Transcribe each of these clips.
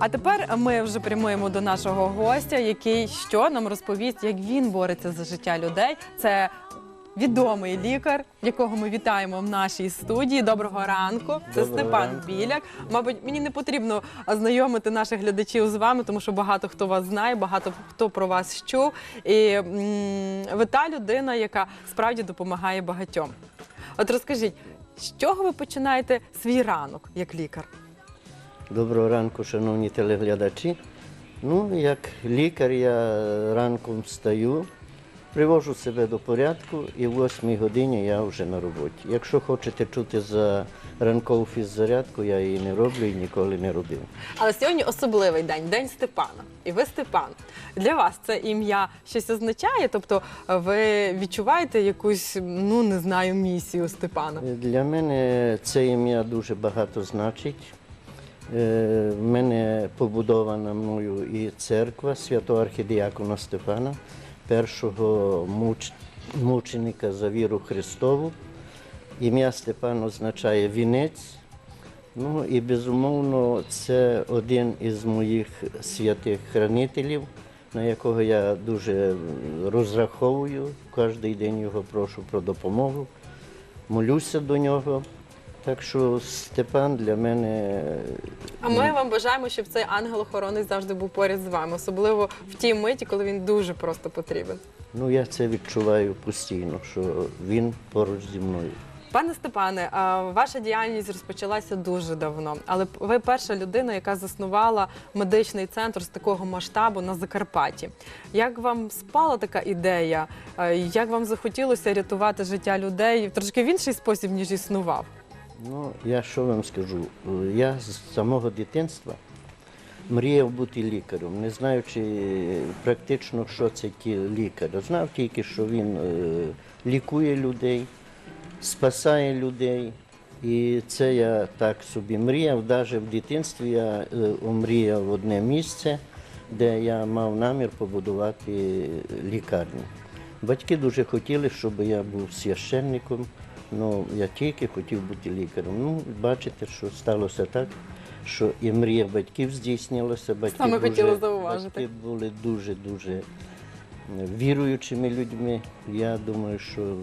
А тепер ми вже прямуємо до нашого гостя, який що нам розповість, як він бореться за життя людей. Це відомий лікар, якого ми вітаємо в нашій студії. Доброго ранку. Це Доброго Степан ранку. Біляк. Мабуть, мені не потрібно знайомити наших глядачів з вами, тому що багато хто вас знає, багато хто про вас чув. І м, ви та людина, яка справді допомагає багатьом. От розкажіть, з чого ви починаєте свій ранок як лікар? Доброго ранку, шановні телеглядачі. Ну, як лікар, я ранком встаю, привожу себе до порядку і в 8 годині я вже на роботі. Якщо хочете чути за ранкову фіззарядку, я її не роблю і ніколи не робив. Але сьогодні особливий день, день Степана. І ви Степан. Для вас це ім'я щось означає? Тобто ви відчуваєте якусь, ну не знаю, місію Степана? Для мене це ім'я дуже багато значить. Е, В мене побудована мною і церква святого архідіакона Стефана, першого муч... мученика за віру Христову. Ім'я Степан означає вінець. Ну і безумовно, це один із моїх святих хранителів, на якого я дуже розраховую. Кожен день його прошу про допомогу молюся до нього. Так що Степан для мене А ми вам бажаємо, щоб цей ангел-охоронець завжди був поряд з вами, особливо в тій миті, коли він дуже просто потрібен. ну я це відчуваю постійно, що він поруч зі мною. Пане Степане, ваша діяльність розпочалася дуже давно, але ви перша людина, яка заснувала медичний центр з такого масштабу на Закарпатті. Як вам спала така ідея? Як вам захотілося рятувати життя людей трошки в інший спосіб, ніж існував? Ну, я що вам скажу? Я з самого дитинства мріяв бути лікарем, не знаючи практично, що це ті лікар. Знав тільки, що він е, лікує людей, спасає людей. І це я так собі мріяв. Навіть в дитинстві я е, омріяв одне місце, де я мав намір побудувати лікарню. Батьки дуже хотіли, щоб я був священником. Ну, я тільки хотів бути лікарем. Ну, бачите, що сталося так, що і мрія батьків здійснилася. Батьки Саме дуже- хотіла зауважити. Батьки були дуже-дуже віруючими людьми. Я думаю, що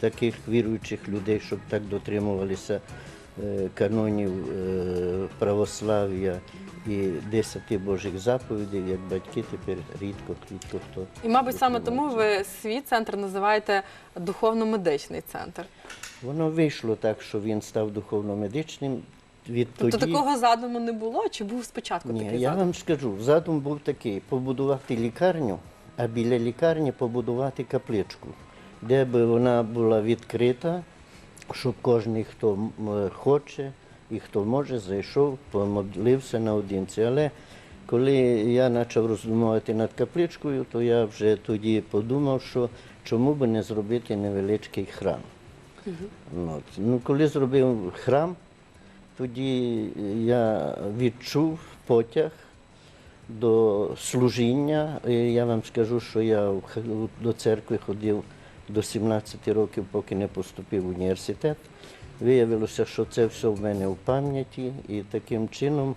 таких віруючих людей, щоб так дотримувалися е, канонів е, православ'я і десяти Божих заповідей, як батьки тепер рідко, рідко хто. І, мабуть, саме тому ви свій центр називаєте духовно-медичний центр. Воно вийшло так, що він став духовно-медичним. Відтоді... Тобто такого задуму не було? Чи був спочатку Ні, такий я вам скажу, задум був такий: побудувати лікарню, а біля лікарні побудувати капличку, де би вона була відкрита, щоб кожен, хто е, хоче і хто може, зайшов, помолився наодинці. Але коли я почав роздумувати над капличкою, то я вже тоді подумав, що чому би не зробити невеличкий храм. От. Ну, коли зробив храм, тоді я відчув потяг до служіння. І я вам скажу, що я до церкви ходив до 17 років, поки не поступив в університет. Виявилося, що це все в мене в пам'яті, і таким чином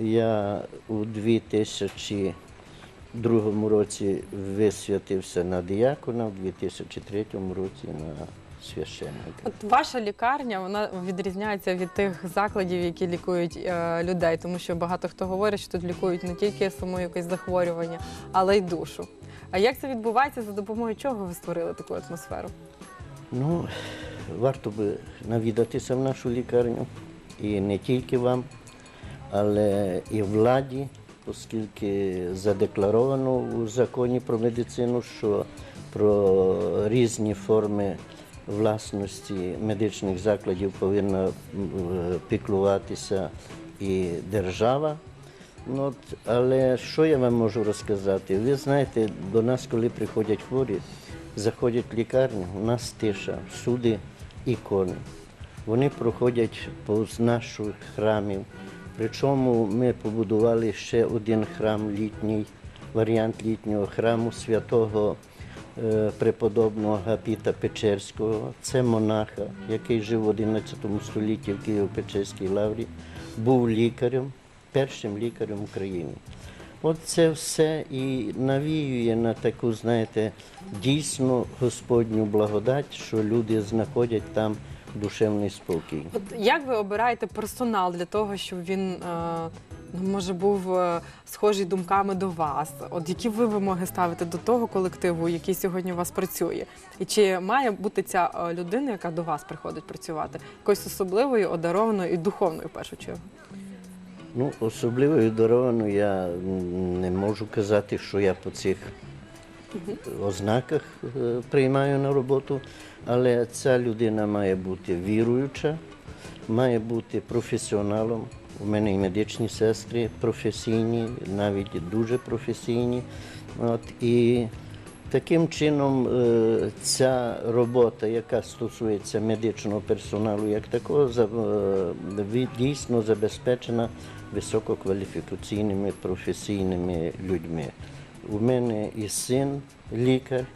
я у 2002 році висвятився на діякона, в 2003 році на священника. От ваша лікарня вона відрізняється від тих закладів, які лікують е, людей, тому що багато хто говорить, що тут лікують не тільки само якесь захворювання, але й душу. А як це відбувається за допомогою чого ви створили таку атмосферу? Ну, варто би навідатися в нашу лікарню, і не тільки вам, але і владі, оскільки задекларовано у законі про медицину, що про різні форми власності медичних закладів повинна е, піклуватися і держава. Ну, от, але що я вам можу розказати? Ви знаєте, до нас, коли приходять хворі, заходять в лікарню, у нас тиша, всюди ікони. Вони проходять повз наших храмів. Причому ми побудували ще один храм літній, варіант літнього храму святого е, преподобного Гапіта Печерського. Це монаха, який жив в 11 столітті в Києво-Печерській лаврі, був лікарем першим лікарем України. От це все і навіює на таку, знаєте, дійсну Господню благодать, що люди знаходять там душевний спокій. От як ви обираєте персонал для того, щоб він е, ну, може був е, схожий думками до вас? От які ви вимоги ставите до того колективу, який сьогодні у вас працює? І чи має бути ця е, людина, яка до вас приходить працювати, якоюсь особливою, одарованою і духовною в першу чергу? Ну, особливо даровано я не можу казати, що я по цих ознаках е, приймаю на роботу, але ця людина має бути віруюча, має бути професіоналом. У мене і медичні сестри професійні, навіть дуже професійні. От, і таким чином е, ця робота, яка стосується медичного персоналу, як такого, е, дійсно забезпечена висококваліфікаційними професійними людьми. У мене і син лікар,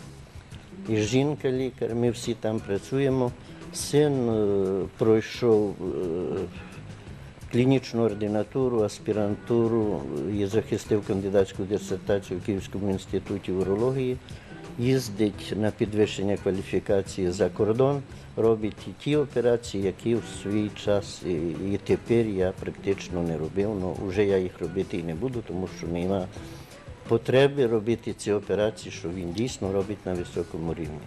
і жінка лікар, ми всі там працюємо. Син е, пройшов е, клінічну ординатуру, аспірантуру і захистив кандидатську дисертацію в Київському інституті урології. Їздить на підвищення кваліфікації за кордон, робить і ті операції, які в свій час і, і тепер я практично не робив. Ну, вже я їх робити і не буду, тому що немає потреби робити ці операції, що він дійсно робить на високому рівні.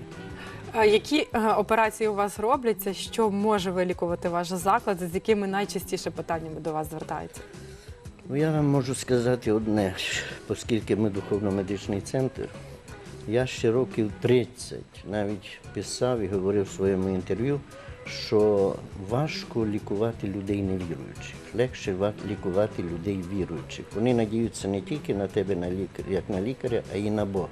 Які е, операції у вас робляться? Що може вилікувати ваш заклад? З якими найчастіше питаннями до вас звертаються? Ну, я вам можу сказати одне, оскільки ми духовно-медичний центр, я ще років 30 навіть писав і говорив в своєму інтерв'ю, що важко лікувати людей невіруючих, легше лікувати людей віруючих. Вони надіються не тільки на тебе, на як на лікаря, а й на Бога.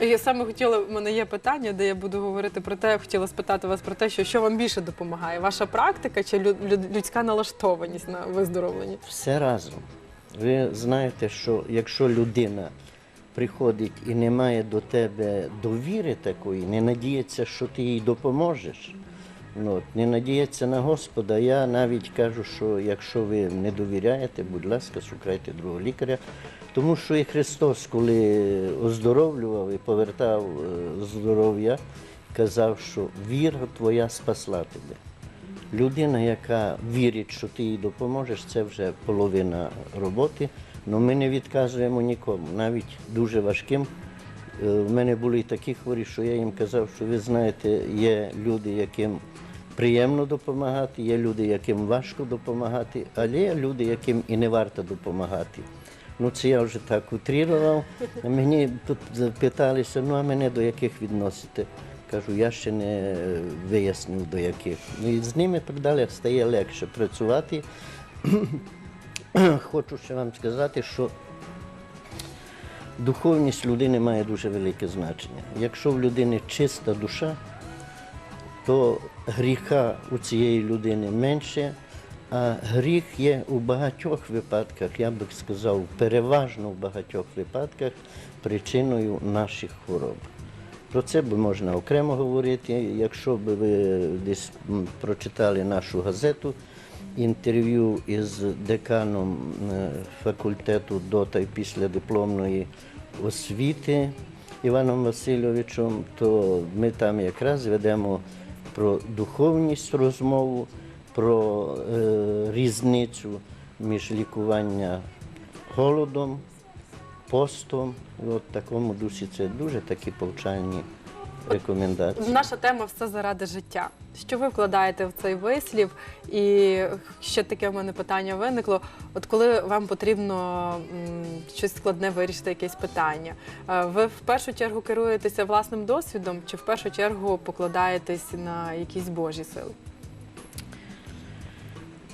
Я саме хотіла, в мене є питання, де я буду говорити про те, я хотіла спитати вас про те, що, що вам більше допомагає? Ваша практика чи лю- лю- людська налаштованість на виздоровлення? Все разом. Ви знаєте, що якщо людина приходить і не має до тебе довіри такої, не надіється, що ти їй допоможеш, ну, от, не надіється на Господа, я навіть кажу, що якщо ви не довіряєте, будь ласка, шукайте другого лікаря. Тому що і Христос, коли оздоровлював і повертав е, здоров'я, казав, що віра твоя спасла тебе. Людина, яка вірить, що ти їй допоможеш, це вже половина роботи. Але ми не відказуємо нікому, навіть дуже важким. Е, У мене були такі хворі, що я їм казав, що ви знаєте, є люди, яким приємно допомагати, є люди, яким важко допомагати, але є люди, яким і не варто допомагати. Ну, це я вже так утрірував. Мені тут запиталися, ну а мене до яких відносите? Кажу, я ще не вияснив до яких. Ну і з ними так далі стає легше працювати. Хочу ще вам сказати, що духовність людини має дуже велике значення. Якщо в людини чиста душа, то гріха у цієї людини менше, а гріх є у багатьох випадках, я би сказав, переважно в багатьох випадках причиною наших хвороб. Про це би можна окремо говорити. Якщо б ви десь прочитали нашу газету, інтерв'ю із деканом е, факультету до та й після дипломної освіти Іваном Васильовичем, то ми там якраз ведемо про духовність розмову, про е, різницю між лікування голодом, постом. І от такому дусі це дуже такі повчальні рекомендації. Наша тема все заради життя. Що ви вкладаєте в цей вислів? І ще таке в мене питання виникло. От коли вам потрібно щось складне вирішити, якесь питання, е, ви в першу чергу керуєтеся власним досвідом, чи в першу чергу покладаєтесь на якісь божі сили?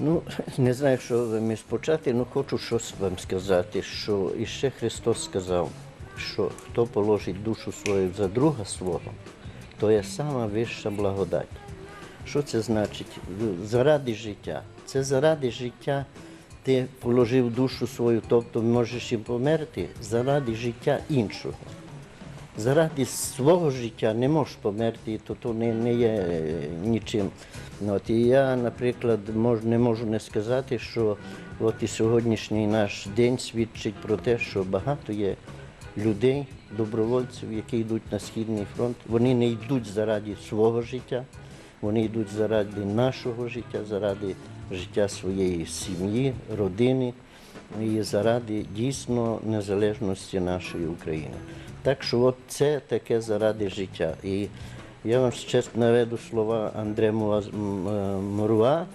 Ну, не знаю, що вам спочати, але хочу щось вам сказати, що іще Христос сказав, що хто положить душу свою за друга свого, то є сама вища благодать. Що це значить? Заради життя. Це заради життя ти положив душу свою, тобто можеш і померти заради життя іншого. Заради свого життя не можеш померти, то то не, не є е, нічим. От, і я, наприклад, мож, не можу не сказати, що От і сьогоднішній наш день свідчить про те, що багато є людей, добровольців, які йдуть на Східний фронт. Вони не йдуть заради свого життя, вони йдуть заради нашого життя, заради життя своєї сім'ї, родини і заради дійсно незалежності нашої України. Так що от це таке заради життя. І я вам ще наведу слова Андре Муруа,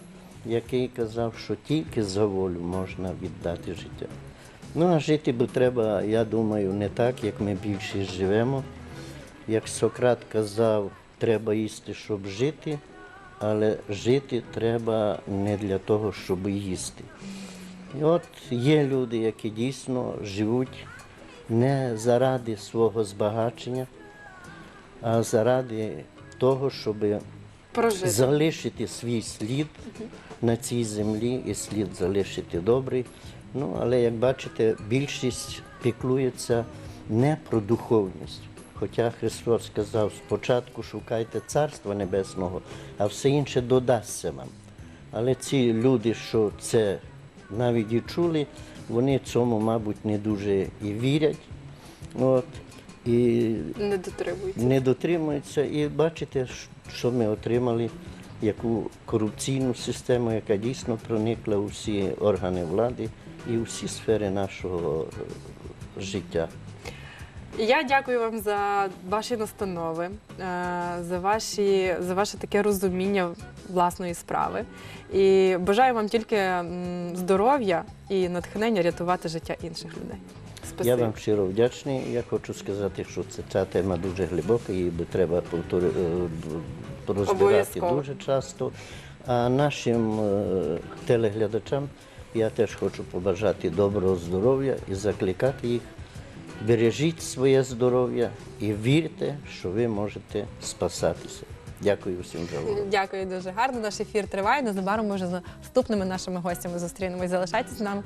який казав, що тільки за волю можна віддати життя. Ну, а жити би треба, я думаю, не так, як ми більшість живемо. Як Сократ казав, треба їсти, щоб жити, але жити треба не для того, щоб їсти. І от є люди, які дійсно живуть не заради свого збагачення, а заради того, щоб Прожити. залишити свій слід на цій землі і слід залишити добрий. Ну, але як бачите, більшість піклується не про духовність. Хоча Христос сказав, спочатку шукайте Царства Небесного, а все інше додасться вам. Але ці люди, що це навіть і чули, вони цьому, мабуть, не дуже і вірять. От, і Не дотримуються. не дотримуються. І бачите, що ми отримали, яку корупційну систему, яка дійсно проникла у всі органи влади і у всі сфери нашого е, життя. Я дякую вам за ваші настанови, е, за, ваші, за ваше таке розуміння власної справи. І бажаю вам тільки здоров'я і натхнення рятувати життя інших людей. Спасибі. Я вам щиро вдячний. Я хочу сказати, що це, ця тема дуже глибока, її би треба е, розбирати дуже часто. А нашим е, телеглядачам я теж хочу побажати доброго здоров'я і закликати їх. Бережіть своє здоров'я і вірте, що ви можете спасатися. Дякую всім за увагу. Дякую дуже гарно. Наш ефір триває. Незабаром може з наступними нашими гостями зустрінемось. Залишайтесь з нами.